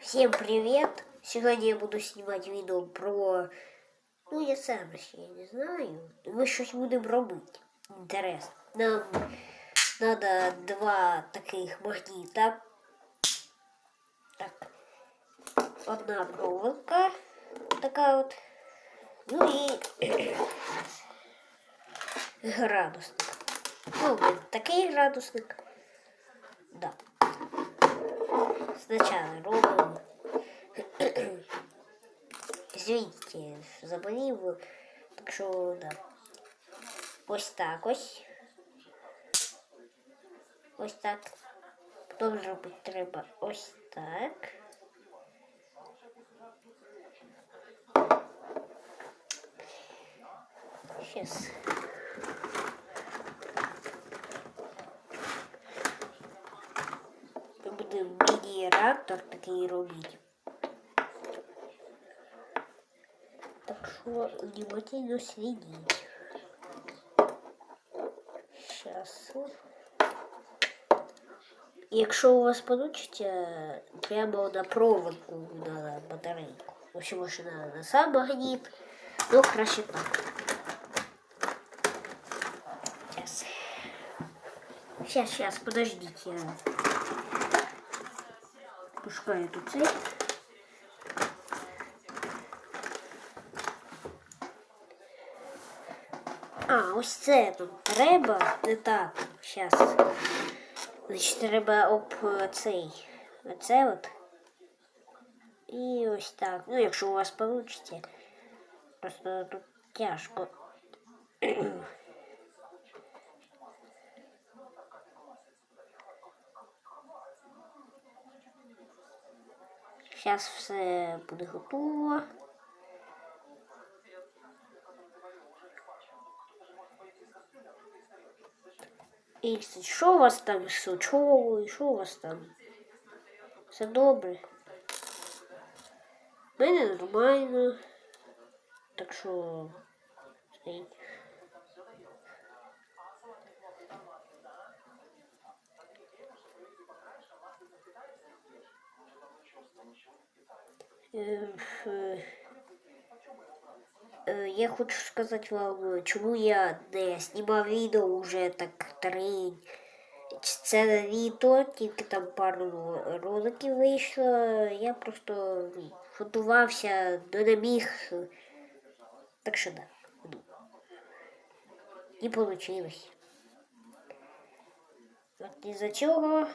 Всем привет! Сегодня я буду снимать видео про... Ну, я сам ще не знаю. Ми щось будемо робити. Інтересно. Нам надо два таких магніта. Так. Одна проволока. Така от. Ну і градусник. Ну, такий градусник. Да. Сначала робимо. Извините, заболів. Так що, да. Ось так ось. Ось так. Потім зробити треба ось так. Сейчас. Ми будемо міні-реактор такий робити. Внимательно следіть. Сейчас. Якщо у вас получится, прямо на проводку на батарейку. В общем, може на, сам магніт, ну краще так. Сейчас. Сейчас, сейчас, подождите. Я пускаю тут А, ось це тут треба. Не так. Щас. Значить, треба об е, цей. Оце от. І ось так. Ну, якщо у вас вийде. Просто тут тяжко. Зараз все буде готово. І кстати, що у вас там з учовою? Що у вас там? Все добре? У мене нормально. Так що. е, е, Я хочу сказати вам, чому я не знімав відео вже так три. Це відео, тільки там пару роликів вийшло. Я просто готувався, но не міг. Так що да. Не получилось. От із-за цього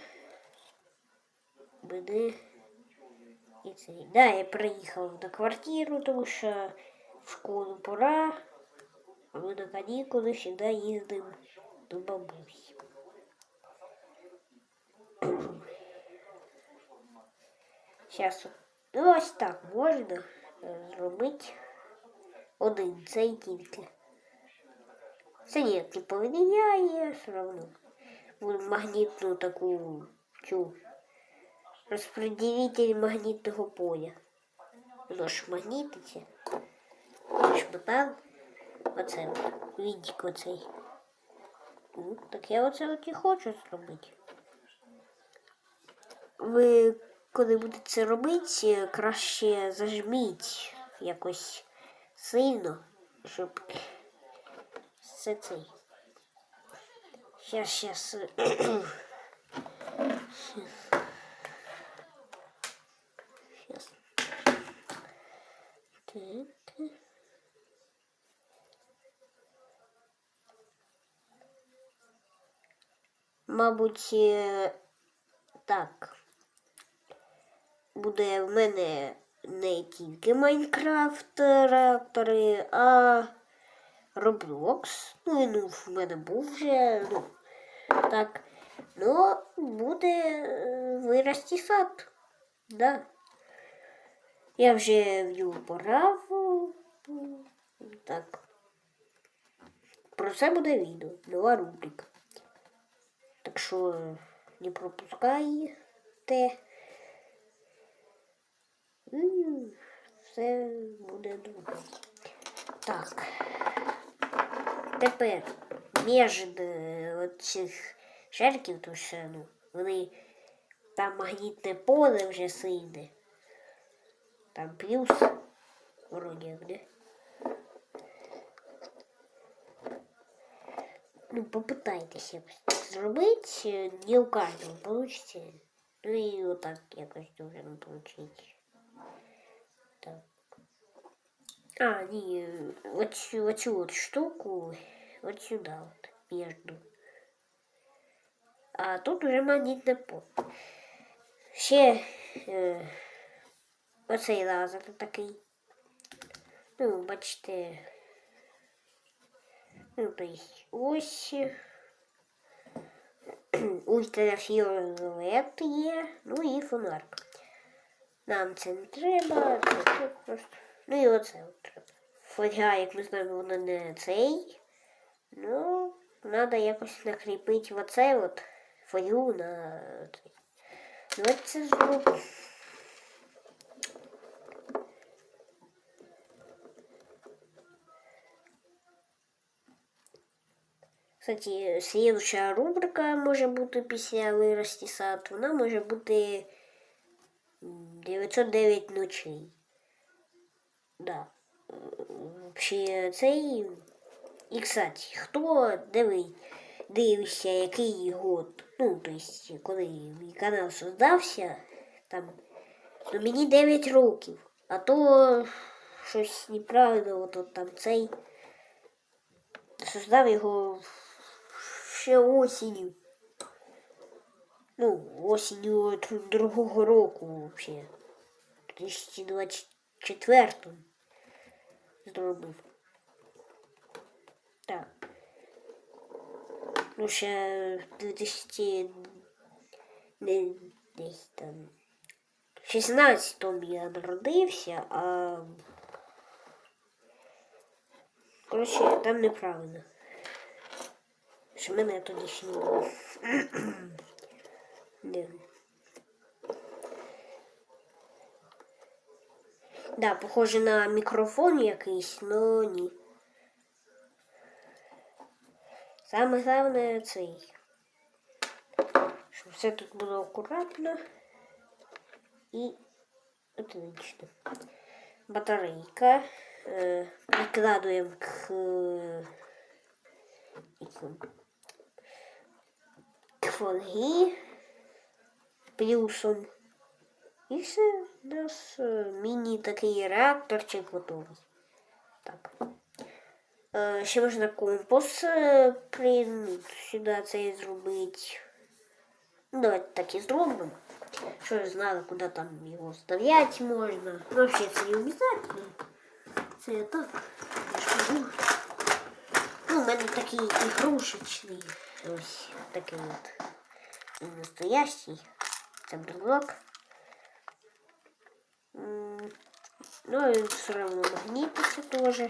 мене і цей. Да, я приїхав на квартиру, тому що в школу пора, а ми на канікули завжди їздимо до бабусі. Зараз ну, ось так можна е, зробити один цей тільки. Це ні, не поміняє, все. Вон магнітну таку цю розподілитель магнітного поля. Воно ж магнітиться. Оце от, відік оцей. Ну, так я оце от і хочу зробити. Ви, коли будете це робити, краще зажміть якось сильно, щоб все цей. Щас, щас. Щас. Так. Мабуть, е, так. Буде в мене не тільки Майнкрафт реактори, а Roblox. Ну, він в мене був вже. Ну, так. Ну, буде е, вирости сад. Да. Я вже в нього порав. Так. Про це буде відео. Нова рубрика. Так що не пропускайте. М, Все буде добре. Так. Тепер між е, цих шариків, то що ну, вони там магнітне поле вже сильне. Там плюс. Як, да? Ну, попытайтесь зробить. Не у каждого получится. Ну и вот так якось должен получить. Так. А, ні, оцю, оцю от штуку от сюди от, между. А тут уже магнітне поле. Ще е, оцей лазер такий. Ну, бачите. Ну, то есть ось ультрафіолет є, ну і фонарик. Нам це не треба, це, просто. Ну і оце от треба. Фольга, як ми знаємо, вона не цей. Ну, треба якось накріпити оце от фольгу на цей. Давайте це зробимо. Кстати, следующая рубрика може бути після вирості сад. Вона може бути 909 ночей. Да. Вообще цей. І, кстати, хто дивить, дивився, який год, ну, то есть, коли мій канал создався, там, ну мені 9 років, а то щось неправильно, от, от там цей создав його ще осінню. Ну, осінню другого року взагалі. 2024 зробив. Так. Ну, ще 2000 не десь там 16-му я народився, а коротше, там неправильно. Що мене тоді ще не було. Не. Да, похоже на мікрофон якийсь, но ні. Саме головне цей. Щоб все тут було акуратно і отлично. Батарейка. Е, прикладуємо к, к фольги плюсом. І все, у нас е, міні такий реакторчик готовий. Так. Е, ще можна компас е, ну, сюди це зробити. Ну, давайте так і зробимо. Щоб ви знали, куди там його вставляти можна. Ну, взагалі не обов'язково. Це я так. Я. Ну, у мене такий ігрушечний. Ось такий от. Настоящий. Це брелок. Ну, і все одно магнітиться теж.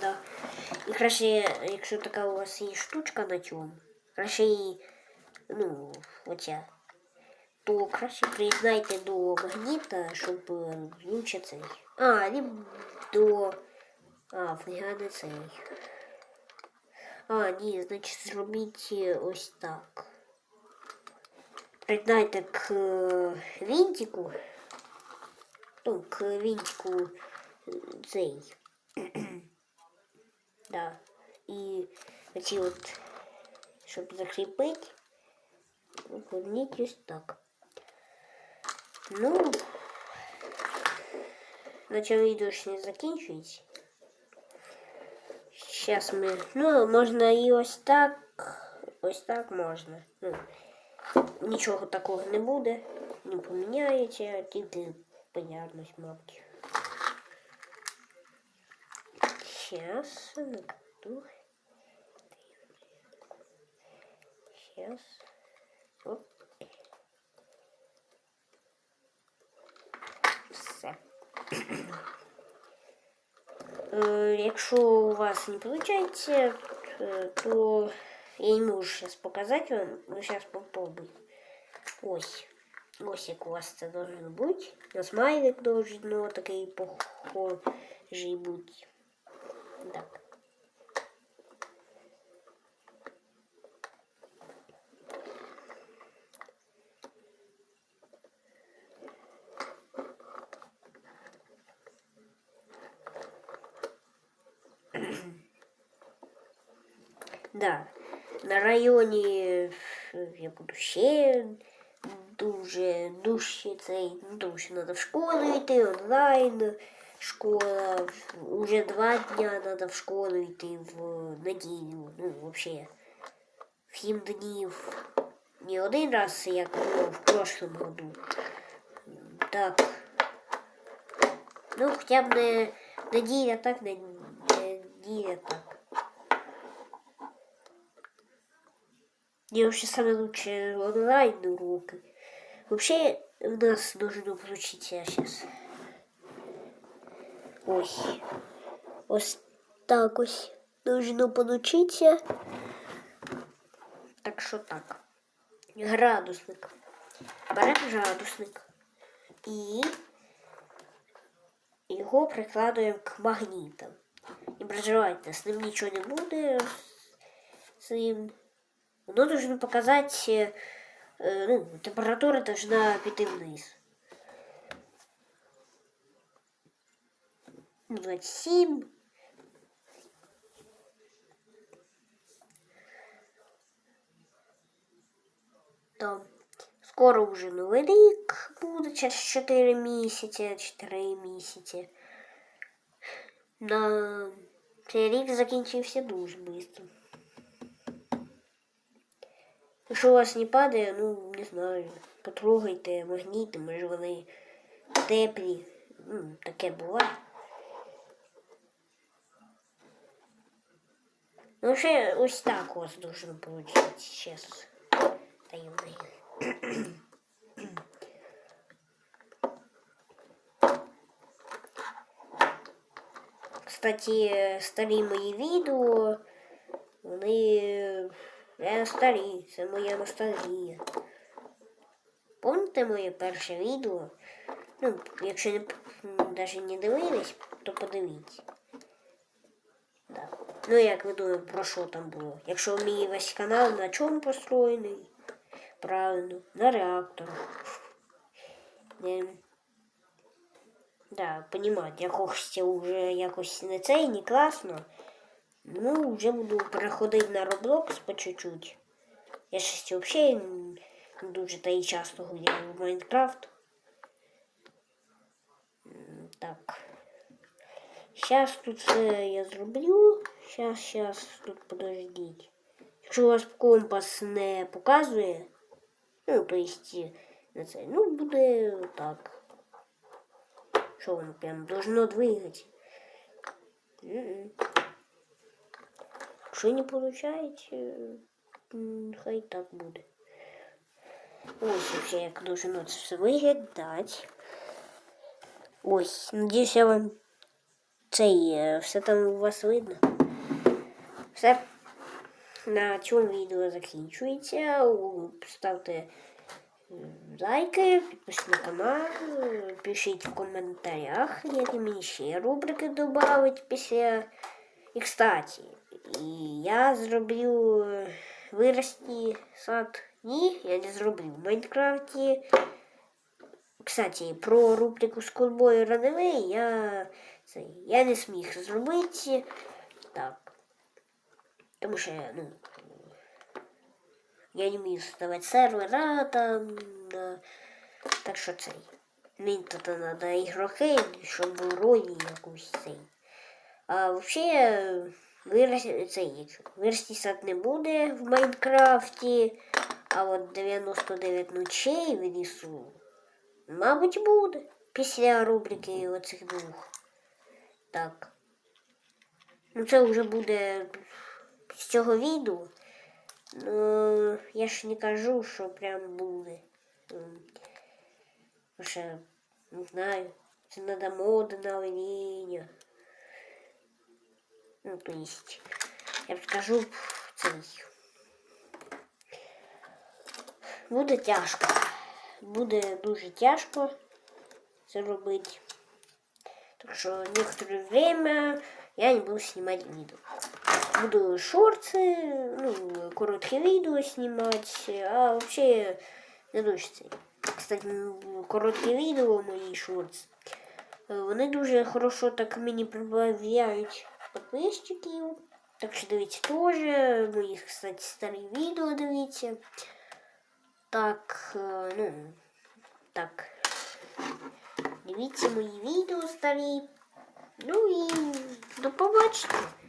Да. І краще, якщо така у вас є штучка на цьому, краще її, ну, оця, то краще приєднайте до магніта, щоб лучше цей. А, либо до... А, фіга цей. А, ні, значить зробіть ось так. Приєднайте к винтику. Ну, к винтику цей. Да. І оці от, щоб закріпити, викладніть ось так. Ну, на цьому відео ще не закінчується. Сейчас ми... Ну, можна і ось так, ось так можна. Ну, нічого такого не буде, не поміняється, тільки понятність. Сейчас накату. Сейчас. Оп. Все. Е, Якщо у вас не получается, то я не можу зараз показати вам, но зараз попробую. Ось. Як у вас це должен бути. На смайлик должно такий похожий бути. Так. Да. На районі е, я буду ще дуже дужче цей, ну, тому що треба в школу йти, онлайн школа. Уже два дня треба в школу йти в неділю. Ну, взагалі. В сім днів. Не один раз, як було в прошлом году. Так. Ну, хоча б не неділя так, не неділя так. Мне вообще самые лучшие онлайн уроки. Вообще у нас должно получиться сейчас. Ой. Ось так ось должно получиться. Так що так. Градусник. Беремо градусник. І його прикладуємо к магнітам. Не переживайте, з ним нічого не буде. З цим. Воно должно показати, е, ну, температура должна піти вниз. 27. Там скоро вже новий рік буде через 4 місяці, 4 місяці. На цей рік закінчився дуже швидко. Якщо у вас не падає, ну не знаю, потрогайте магніти, може вони теплі. Ну, таке буває. Ну, ще ось так у вас должно получиться сейчас. Таємний. Кстати, старі мої відео, вони я старі, це моя ностальгія. Помните моє перше відео? Ну, якщо не, навіть не дивились, то подивіться. Да. Ну, як ви думаєте, про що там було? Якщо мій весь канал на чому построєний? Правильно, на реакторах. Да, понимаете, я хочеться вже якось не цей, не класно. Ну, вже буду переходити на Roblox по чуть-чуть. Я щось взагалі не дуже та і часто гуляю в Майнкрафт. Так. Сейчас тут все я зроблю. Сейчас, сейчас, тут подождіть. Якщо у вас компас не показує, ну, то есть на це, ну, буде так. Що воно прям должно двигати. Якщо не получається, м, хай так буде. Ось вообще як должно це все виглядати. Ось, надіюсь, я вам цей, е, все там у вас видно. Все. На цьому відео закінчується. У- Ставте м, лайки, підписуйтесь на канал, е, пишіть в коментарях, які мені ще рубрики додати після. І кстати, І я зроблю е, вирості сад. Ні, я не зроблю в Майнкрафті. Кстати, про рубрику Schoolboy Runaway я, це, я не зміг зробити. Так. Тому що, ну, я не вмію ставити сервера там. Да. Так що цей. Мені тут треба ігроки, щоб ролі якусь цей. А взагалі вирости, цей, вирости сад не буде в Майнкрафті, а от 99 ночей в лісу, мабуть, буде. Після рубрики оцих двох. Так. Ну це вже буде з цього відео. Ну, я ж не кажу, що прям буде. Тому не знаю, це треба моди на оленя. Ну, то есть, я б скажу, цей. Буде тяжко. Буде дуже тяжко це. Так що некоторое время я не буду снимать видео. Буду шорты, ну, короткие видео снимать, а вообще не. Кстати, м, короткі відео мої шорти. Вони дуже хорошо так мені прибавляють підписчиків. Так що дивіться теж, мої, кстати, старі відео дивіться. Так, е, ну, так. Дивіться мої відео старі. Ну і до побачення.